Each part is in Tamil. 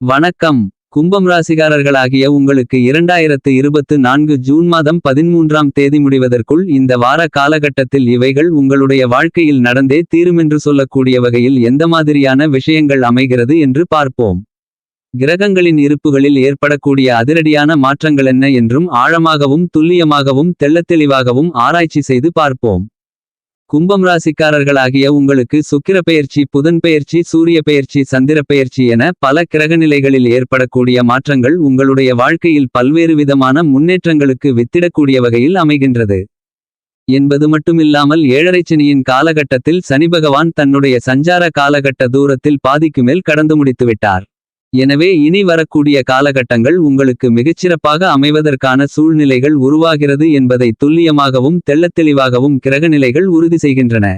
வணக்கம். கும்பம் ராசிகாரர்களாகிய உங்களுக்கு இரண்டாயிரத்து இருபத்து நான்கு ஜூன் மாதம் பதிமூன்றாம் தேதி முடிவதற்குள் இந்த வார காலகட்டத்தில் இவைகள் உங்களுடைய வாழ்க்கையில் நடந்தே தீருமென்று சொல்லக்கூடிய வகையில் எந்த மாதிரியான விஷயங்கள் அமைகிறது என்று பார்ப்போம். கிரகங்களின் இருப்புகளில் ஏற்படக்கூடிய அதிரடியான மாற்றங்களென்ன என்றும் ஆழமாகவும் துல்லியமாகவும் தெள்ளத்தெளிவாகவும் ஆராய்ச்சி செய்து பார்ப்போம். கும்பம் ராசிக்காரர்களாகிய உங்களுக்கு சுக்கிர பெயர்ச்சி புதன் பெயர்ச்சி சூரிய பெயர்ச்சி சந்திர பெயர்ச்சி என பல கிரகநிலைகளில் ஏற்படக்கூடிய மாற்றங்கள் உங்களுடைய வாழ்க்கையில் பல்வேறு விதமான முன்னேற்றங்களுக்கு வித்திடக்கூடிய வகையில் அமைகின்றது. என்பது மட்டுமில்லாமல் ஏழரைச்சனியின் காலகட்டத்தில் சனி பகவான் தன்னுடைய சஞ்சார காலகட்ட தூரத்தில் பாதிக்கு மேல் கடந்து முடித்துவிட்டார். எனவே இனி வரக்கூடிய காலகட்டங்கள் உங்களுக்கு மிகச்சிறப்பாக அமைவதற்கான சூழ்நிலைகள் உருவாகிறது என்பதை துல்லியமாகவும் தெள்ளத்தெளிவாகவும் கிரகநிலைகள் உறுதி செய்கின்றன.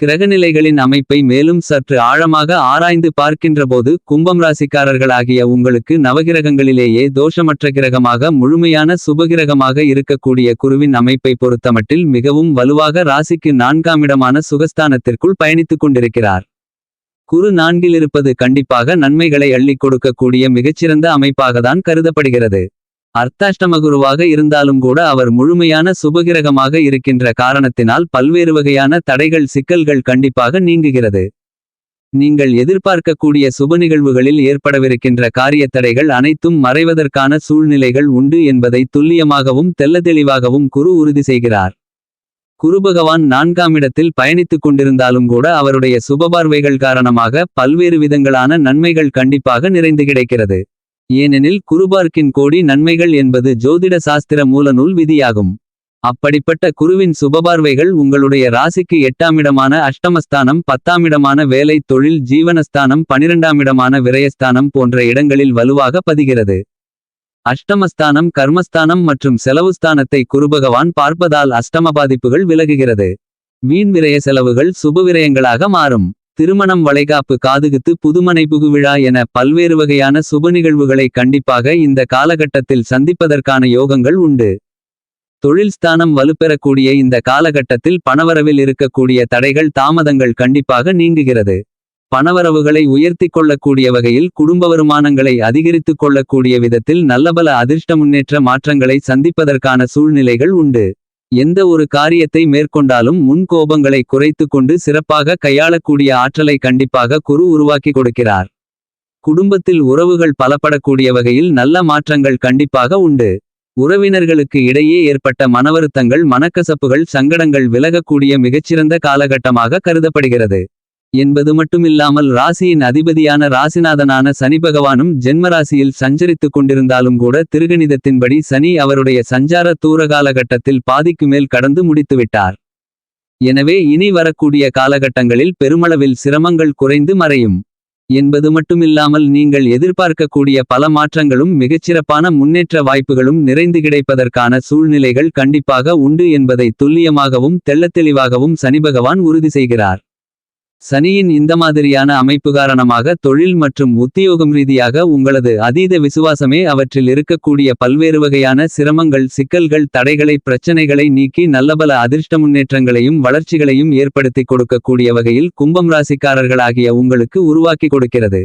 கிரகநிலைகளின் அமைப்பை மேலும் சற்று ஆழமாக ஆராய்ந்து பார்க்கின்றபோது கும்பம் ராசிக்காரர்களாகிய உங்களுக்கு நவகிரகங்களிலேயே தோஷமற்ற கிரகமாக முழுமையான சுபகிரகமாக இருக்கக்கூடிய குருவின் அமைப்பை பொறுத்தமட்டில் மிகவும் வலுவாக ராசிக்கு நான்காமிடமான சுகஸ்தானத்திற்குள் பயணித்துக் கொண்டிருக்கிறார். குரு நான்கிலிருப்பது கண்டிப்பாக நன்மைகளை அள்ளிக் கொடுக்கக்கூடிய மிகச்சிறந்த அமைப்பாகத்தான் கருதப்படுகிறது. அர்த்தாஷ்டம குருவாக இருந்தாலும் கூட அவர் முழுமையான சுபகிரகமாக இருக்கின்ற காரணத்தினால் பல்வேறு வகையான தடைகள் சிக்கல்கள் கண்டிப்பாக நீங்குகிறது. நீங்கள் எதிர்பார்க்கக்கூடிய சுப நிகழ்வுகளில் ஏற்படவிருக்கின்ற காரியத் தடைகள் அனைத்தும் மறைவதற்கான சூழ்நிலைகள் உண்டு என்பதை துல்லியமாகவும் தெள்ளத்தெளிவாகவும் குரு உறுதி செய்கிறார். குருபகவான் நான்காமிடத்தில் பயணித்துக் கொண்டிருந்தாலும் கூட அவருடைய சுபபார்வைகள் காரணமாக பல்வேறு விதங்களான நன்மைகள் கண்டிப்பாக நிறைந்து கிடைக்கிறது. ஏனெனில் குருபார்க்கின் கோடி நன்மைகள் என்பது ஜோதிட சாஸ்திர மூலநூல் விதியாகும். அப்படிப்பட்ட குருவின் சுபபார்வைகள் உங்களுடைய ராசிக்கு எட்டாமிடமான அஷ்டமஸ்தானம் பத்தாமிடமான வேலை தொழில் ஜீவனஸ்தானம் பனிரெண்டாமிடமான விரயஸ்தானம் போன்ற இடங்களில் வலுவாக பதிகிறது. அஷ்டமஸ்தானம் கர்மஸ்தானம் மற்றும் செலவுஸ்தானத்தை குருபகவான் பார்ப்பதால் அஷ்டம பாதிப்புகள் விலகுகிறது. வீண் விரய செலவுகள் சுபவிரயங்களாக மாறும். திருமணம் வளைகாப்பு காதுகுத்து புதுமனை புகுவிழா என பல்வேறு வகையான சுப நிகழ்வுகளை கண்டிப்பாக இந்த காலகட்டத்தில் சந்திப்பதற்கான யோகங்கள் உண்டு. தொழில் ஸ்தானம் வலுப்பெறக்கூடிய இந்த காலகட்டத்தில் பணவரவில் இருக்கக்கூடிய தடைகள் தாமதங்கள் கண்டிப்பாக நீங்குகிறது. பணவரவுகளை உயர்த்தி கொள்ளக்கூடிய வகையில் குடும்ப வருமானங்களை அதிகரித்துக் கொள்ளக்கூடிய விதத்தில் நல்லபல அதிர்ஷ்ட முன்னேற்ற மாற்றங்களை சந்திப்பதற்கான சூழ்நிலைகள் உண்டு. எந்த ஒரு காரியத்தை மேற்கொண்டாலும் முன் கோபங்களை குறைத்து கொண்டு சிறப்பாக கையாளக்கூடிய ஆற்றலை கண்டிப்பாக குரு உருவாக்கி கொடுக்கிறார். குடும்பத்தில் உறவுகள் பலப்படக்கூடிய வகையில் நல்ல மாற்றங்கள் கண்டிப்பாக உண்டு. உறவினர்களுக்கு இடையே ஏற்பட்ட மனவருத்தங்கள் மனக்கசப்புகள் சங்கடங்கள் விலகக்கூடிய மிகச்சிறந்த காலகட்டமாக கருதப்படுகிறது. என்பது மட்டுமில்லாமல் ராசியின் அதிபதியான ராசிநாதனான சனி பகவானும் ஜென்மராசியில் சஞ்சரித்துக் கொண்டிருந்தாலும் கூட திருகணிதத்தின்படி சனி அவருடைய சஞ்சார தூர காலகட்டத்தில் பாதிக்கு மேல் கடந்து முடித்துவிட்டார். எனவே இனி வரக்கூடிய காலகட்டங்களில் பெருமளவில் சிரமங்கள் குறைந்து மறையும். என்பது மட்டுமில்லாமல் நீங்கள் எதிர்பார்க்கக்கூடிய பல மாற்றங்களும் மிகச்சிறப்பான முன்னேற்ற வாய்ப்புகளும் நிறைந்து கிடைப்பதற்கான சூழ்நிலைகள் கண்டிப்பாக உண்டு என்பதை துல்லியமாகவும் தெள்ளத்தெளிவாகவும் சனிபகவான் உறுதி செய்கிறார். சனியின் இந்த மாதிரியான அமைப்பு காரணமாக தொழில் மற்றும் உத்தியோகம் ரீதியாக உங்களது அதீத விசுவாசமே அவற்றில் இருக்கக்கூடிய பல்வேறு வகையான சிரமங்கள் சிக்கல்கள் தடைகளை பிரச்சனைகளை நீக்கி நல்லபல அதிர்ஷ்ட முன்னேற்றங்களையும் வளர்ச்சிகளையும் ஏற்படுத்தி கொடுக்கக்கூடிய வகையில் கும்பம் ராசிக்காரர்களாகிய உங்களுக்கு உருவாக்கி கொடுக்கிறது.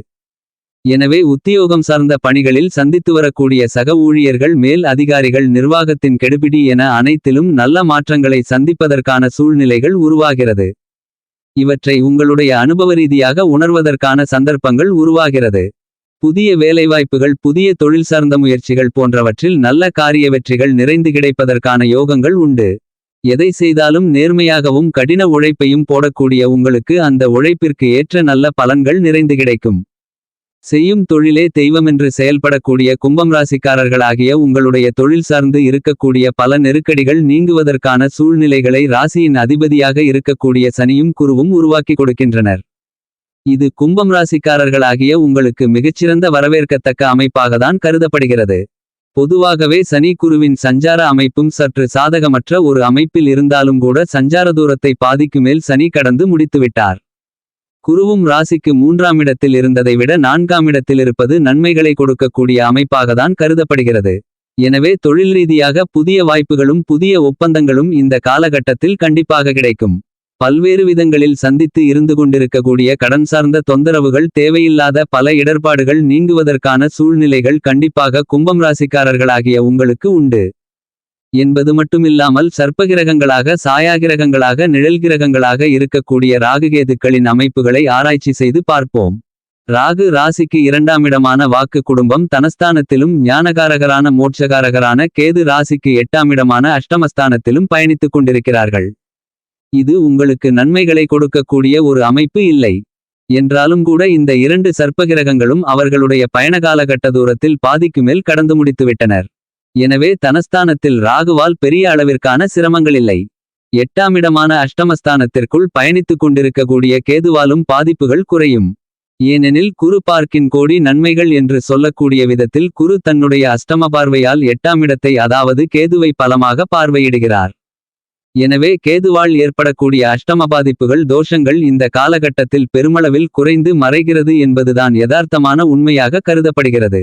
எனவே உத்தியோகம் சார்ந்த பணிகளில் சந்தித்து வரக்கூடிய சக ஊழியர்கள் மேல் அதிகாரிகள் நிர்வாகத்தின் கெடுபிடி என அனைத்திலும் நல்ல மாற்றங்களை சந்திப்பதற்கான சூழ்நிலைகள் உருவாகிறது. இவற்றை உங்களுடைய அனுபவ ரீதியாக உணர்வதற்கான சந்தர்ப்பங்கள் உருவாகிறது. புதிய வேலைவாய்ப்புகள் புதிய தொழில் சார்ந்த முயற்சிகள் போன்றவற்றில் நல்ல காரிய வெற்றிகள் நிறைந்து கிடைப்பதற்கான யோகங்கள் உண்டு. எதை செய்தாலும் நேர்மையாகவும் கடின உழைப்பையும் போடக்கூடிய உங்களுக்கு அந்த உழைப்பிற்கு ஏற்ற நல்ல பலன்கள் நிறைந்து கிடைக்கும். செய்யும் தொழிலே தெய்வமென்று செயல்படக்கூடிய கும்பம் ராசிக்காரர்களாகிய உங்களுடைய தொழில் சார்ந்து இருக்கக்கூடிய பல நெருக்கடிகள் நீங்குவதற்கான சூழ்நிலைகளை ராசியின் அதிபதியாக இருக்கக்கூடிய சனியும் குருவும் உருவாக்கி கொடுக்கின்றனர். இது கும்பம் ராசிக்காரர்களாகிய உங்களுக்கு மிகச்சிறந்த வரவேற்கத்தக்க அமைப்பாகத்தான் கருதப்படுகிறது. பொதுவாகவே சனி குருவின் சஞ்சார அமைப்பும் சற்று சாதகமற்ற ஒரு அமைப்பில் இருந்தாலும் கூட சஞ்சார தூரத்தை பாதிக்கு மேல் சனி கடந்து முடித்துவிட்டார். குருவும் ராசிக்கு மூன்றாம் இடத்தில் இருந்ததை விட நான்காம் இடத்தில் இருப்பது நன்மைகளை கொடுக்கக்கூடிய அமைப்பாகத்தான் கருதப்படுகிறது. எனவே தொழில் ரீதியாக புதிய வாய்ப்புகளும் புதிய ஒப்பந்தங்களும் இந்த காலகட்டத்தில் கண்டிப்பாக கிடைக்கும். பல்வேறு விதங்களில் சந்தித்து இருந்து கொண்டிருக்கக்கூடிய கடன் சார்ந்த தொந்தரவுகள் தேவையில்லாத பல இடர்பாடுகள் நீங்குவதற்கான சூழ்நிலைகள் கண்டிப்பாக கும்பம் ராசிக்காரர்களாகிய உங்களுக்கு உண்டு. என்பது மட்டுமில்லாமல் சர்ப்பகிரகங்களாக சாயாகிரகங்களாக நிழல்கிரகங்களாக இருக்கக்கூடிய ராகுகேதுக்களின் அமைப்புகளை ஆராய்ச்சி செய்து பார்ப்போம். ராகு ராசிக்கு இரண்டாமிடமான வாக்கு குடும்பம் தனஸ்தானத்திலும் ஞானகாரகரான மோட்சகாரகரான கேது ராசிக்கு எட்டாமிடமான அஷ்டமஸ்தானத்திலும் பயணித்துக் கொண்டிருக்கிறார்கள். இது உங்களுக்கு நன்மைகளை கொடுக்கக்கூடிய ஒரு அமைப்பு இல்லை. என்றாலும் கூட இந்த இரண்டு சர்ப்பகிரகங்களும் அவர்களுடைய பயணகாலகட்ட தூரத்தில் பாதிக்கு மேல் கடந்து முடித்துவிட்டனர். எனவே தனஸ்தானத்தில் ராகுவால் பெரிய அளவிற்கான சிரமங்களில்லை. எட்டாமிடமான அஷ்டமஸ்தானத்திற்குள் பயணித்துக் கொண்டிருக்கக்கூடிய கேதுவாலும் பாதிப்புகள் குறையும். ஏனெனில் குரு பார்க்கின் கோடி நன்மைகள் என்று சொல்லக்கூடிய விதத்தில் குரு தன்னுடைய அஷ்டம பார்வையால் எட்டாமிடத்தை அதாவது கேதுவை பலமாக பார்வையிடுகிறார். எனவே கேதுவால் ஏற்படக்கூடிய அஷ்டம பாதிப்புகள் தோஷங்கள் இந்த காலகட்டத்தில் பெருமளவில் குறைந்து மறைகிறது என்பதுதான் யதார்த்தமான உண்மையாக கருதப்படுகிறது.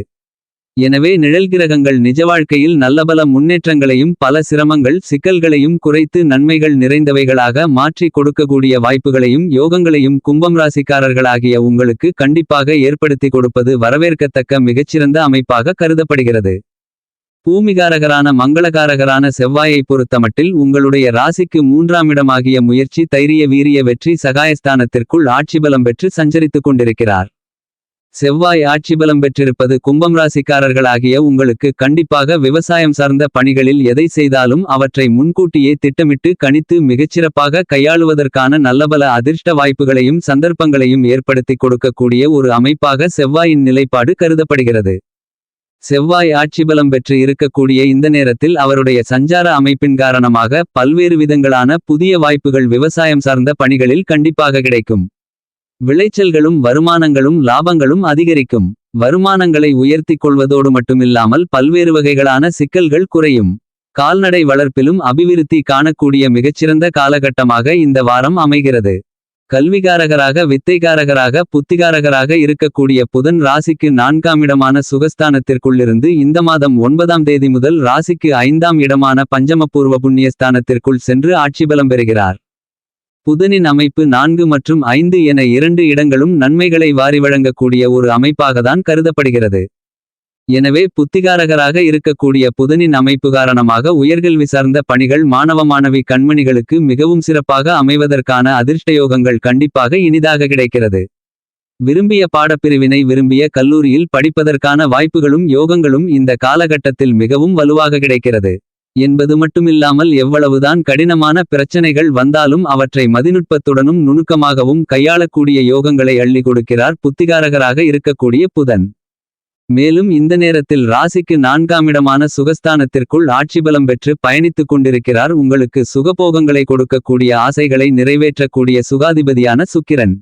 எனவே நிழல்கிரகங்கள் நிஜ வாழ்க்கையில் நல்லபல முன்னேற்றங்களையும் பல சிரமங்கள் சிக்கல்களையும் குறைத்து நன்மைகள் நிறைந்தவைகளாக மாற்றி கொடுக்கக்கூடிய வாய்ப்புகளையும் யோகங்களையும் கும்பம் ராசிக்காரர்களாகிய உங்களுக்கு கண்டிப்பாக ஏற்படுத்தி கொடுப்பது வரவேற்கத்தக்க மிகச்சிறந்த அமைப்பாக கருதப்படுகிறது. பூமிகாரகரான மங்களகாரகரான செவ்வாயை பொறுத்தமட்டில் உங்களுடைய ராசிக்கு மூன்றாம் இடமாகிய முயற்சி தைரிய வீரிய வெற்றி சகாயஸ்தானத்திற்குள் ஆட்சிபலம் பெற்று சஞ்சரித்துக் கொண்டிருக்கிறார். செவ்வாய் ஆட்சிபலம் பெற்றிருப்பது கும்பம் ராசிக்காரர்களாகிய உங்களுக்கு கண்டிப்பாக விவசாயம் சார்ந்த பணிகளில் எதை செய்தாலும் அவற்றை முன்கூட்டியே திட்டமிட்டு கணித்து மிகச்சிறப்பாக கையாளுவதற்கான நல்லபல அதிர்ஷ்ட வாய்ப்புகளையும் சந்தர்ப்பங்களையும் ஏற்படுத்தி கொடுக்கக்கூடிய ஒரு அமைப்பாக செவ்வாயின் நிலைப்பாடு கருதப்படுகிறது. செவ்வாய் ஆட்சிபலம் பெற்று இருக்கக்கூடிய இந்த நேரத்தில் அவருடைய சஞ்சார அமைப்பின் காரணமாக பல்வேறு விதங்களான புதிய வாய்ப்புகள் விவசாயம் சார்ந்த பணிகளில் கண்டிப்பாக கிடைக்கும். விளைச்சல்களும் வருமானங்களும் லாபங்களும் அதிகரிக்கும். வருமானங்களை உயர்த்திக் கொள்வதோடு மட்டுமில்லாமல் பல்வேறு வகைகளான சிக்கல்கள் குறையும். கால்நடை வளர்ப்பிலும் அபிவிருத்தி காணக்கூடிய மிகச்சிறந்த காலகட்டமாக இந்த வாரம் அமைகிறது. கல்விகாரகராக வித்தைகாரகராக புத்திகாரகராக இருக்கக்கூடிய புதன் ராசிக்கு நான்காம் இடமான சுகஸ்தானத்திற்குள்ளிருந்து இந்த மாதம் ஒன்பதாம் தேதி முதல் ராசிக்கு ஐந்தாம் இடமான பஞ்சமபூர்வ புண்ணியஸ்தானத்திற்குள் சென்று ஆட்சிபலம் பெறுகிறார். புதனின் அமைப்பு நான்கு மற்றும் ஐந்து என இரண்டு இடங்களும் நன்மைகளை வாரி வழங்கக்கூடிய ஒரு அமைப்பாகத்தான் கருதப்படுகிறது. எனவே புத்திகாரகராக இருக்கக்கூடிய புதனின் அமைப்பு காரணமாக உயர்கல்வி சார்ந்த பணிகள் மாணவ மாணவி கண்மணிகளுக்கு மிகவும் சிறப்பாக அமைவதற்கான அதிர்ஷ்டயோகங்கள் கண்டிப்பாக இனிதாக கிடைக்கிறது. விரும்பிய பாடப்பிரிவினை விரும்பிய கல்லூரியில் படிப்பதற்கான வாய்ப்புகளும் யோகங்களும் இந்த காலகட்டத்தில் மிகவும் வலுவாக கிடைக்கிறது. என்பது மட்டுமில்லாமல் எவ்வளவுதான் கடினமான பிரச்சனைகள் வந்தாலும் அவற்றை மதிநுட்பத்துடனும் நுணுக்கமாகவும் கையாளக்கூடிய யோகங்களை அள்ளி கொடுக்கிறார் புத்திகாரகராக இருக்கக்கூடிய புதன். மேலும் இந்த நேரத்தில் ராசிக்கு நான்காமிடமான சுகஸ்தானத்திற்குள் ஆட்சிபலம் பெற்று பயணித்துக் கொண்டிருக்கிறார். உங்களுக்கு சுகபோகங்களை கொடுக்கக்கூடிய ஆசைகளை நிறைவேற்றக்கூடிய சுகாதிபதியான சுக்கிரன்.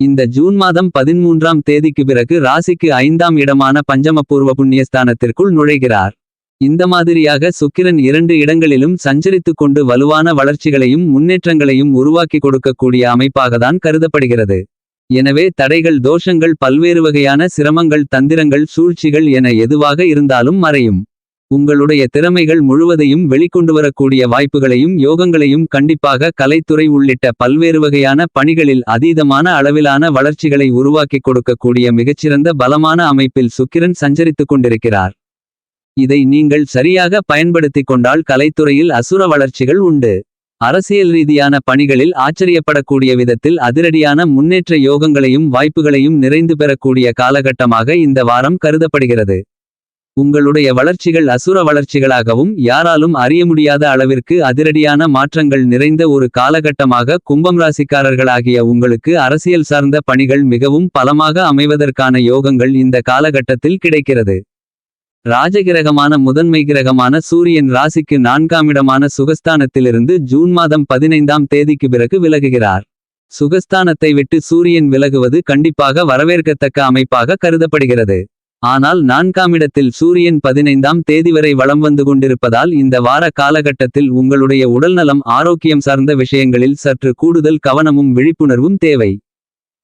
இந்த ஜூன் மாதம் பதிமூன்றாம் தேதிக்கு பிறகு ராசிக்கு ஐந்தாம் இடமான பஞ்சமபூர்வ புண்ணியஸ்தானத்திற்குள் நுழைகிறார். இந்த மாதிரியாக சுக்கிரன் இரண்டு இடங்களிலும் சஞ்சரித்து கொண்டு வலுவான வளர்ச்சிகளையும் முன்னேற்றங்களையும் உருவாக்கி கொடுக்கக்கூடிய அமைப்பாகத்தான் கருதப்படுகிறது. எனவே தடைகள் தோஷங்கள் பல்வேறு வகையான சிரமங்கள் தந்திரங்கள் சூழ்ச்சிகள் என எதுவாக இருந்தாலும் மறையும். உங்களுடைய திறமைகள் முழுவதையும் வெளிக்கொண்டு வரக்கூடிய வாய்ப்புகளையும் யோகங்களையும் கண்டிப்பாக கலைத்துறை உள்ளிட்ட பல்வேறு வகையான பணிகளில் அதீதமான அளவிலான வளர்ச்சிகளை உருவாக்கிக் கொடுக்கக்கூடிய மிகச்சிறந்த பலமான அமைப்பில் சுக்கிரன் சஞ்சரித்துக் கொண்டிருக்கிறார். இதை நீங்கள் சரியாக பயன்படுத்திக் கொண்டால் கலைத்துறையில் அசுர வளர்ச்சிகள் உண்டு. அரசியல் ரீதியான பணிகளில் ஆச்சரியப்படக்கூடிய விதத்தில் அதிரடியான முன்னேற்ற யோகங்களையும் வாய்ப்புகளையும் நிறைந்து பெறக்கூடிய காலகட்டமாக இந்த வாரம் கருதப்படுகிறது. உங்களுடைய வளர்ச்சிகள் அசுர வளர்ச்சிகளாகவும் யாராலும் அறிய முடியாத அளவிற்கு அதிரடியான மாற்றங்கள் நிறைந்த ஒரு காலகட்டமாக கும்பம் ராசிக்காரர்களாகிய உங்களுக்கு அரசியல் சார்ந்த பணிகள் மிகவும் பலமாக அமைவதற்கான யோகங்கள் இந்த காலகட்டத்தில் கிடைக்கிறது. ராஜகிரகமான முதன்மை கிரகமான சூரியன் ராசிக்கு நான்காமிடமான சுகஸ்தானத்திலிருந்து ஜூன் மாதம் பதினைந்தாம் தேதிக்கு பிறகு விலகுகிறார். சுகஸ்தானத்தை விட்டு சூரியன் விலகுவது கண்டிப்பாக வரவேற்கத்தக்க அமைப்பாக கருதப்படுகிறது. ஆனால் நான்காமிடத்தில் சூரியன் பதினைந்தாம் தேதி வரை வலம் வந்து கொண்டிருப்பதால் இந்த வார காலகட்டத்தில் உங்களுடைய உடல்நலம் ஆரோக்கியம் சார்ந்த விஷயங்களில் சற்று கூடுதல் கவனமும் விழிப்புணர்வும் தேவை.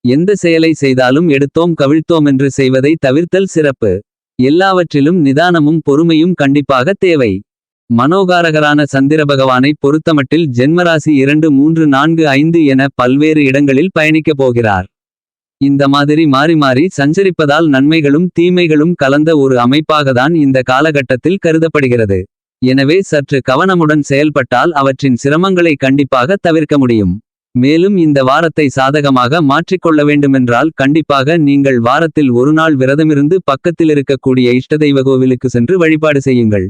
எந்த செயலை செய்தாலும் எடுத்தோம் கவிழ்த்தோம் என்று செய்வதை தவிர்த்தல் சிறப்பு. எல்லாவற்றிலும் நிதானமும் பொறுமையும் கண்டிப்பாக தேவை. மனோகாரகரான சந்திர பகவானை பொறுத்தமட்டில் ஜென்மராசி இரண்டு மூன்று நான்கு ஐந்து என பல்வேறு இடங்களில் பயணிக்கப் போகிறார். இந்த மாதிரி மாறி மாறி சஞ்சரிப்பதால் நன்மைகளும் தீமைகளும் கலந்த ஒரு அமைப்பாகத்தான் இந்த காலகட்டத்தில் கருதப்படுகிறது. எனவே சற்று கவனமுடன் செயல்பட்டால் அவற்றின் சிரமங்களை கண்டிப்பாக தவிர்க்க முடியும். மேலும் இந்த வாரத்தை சாதகமாக மாற்றிக்கொள்ள வேண்டுமென்றால் கண்டிப்பாக நீங்கள் வாரத்தில் ஒரு நாள் விரதமிருந்து பக்கத்தில் இருக்கக்கூடிய இஷ்டதெய்வ கோவிலுக்கு சென்று வழிபாடு செய்யுங்கள்.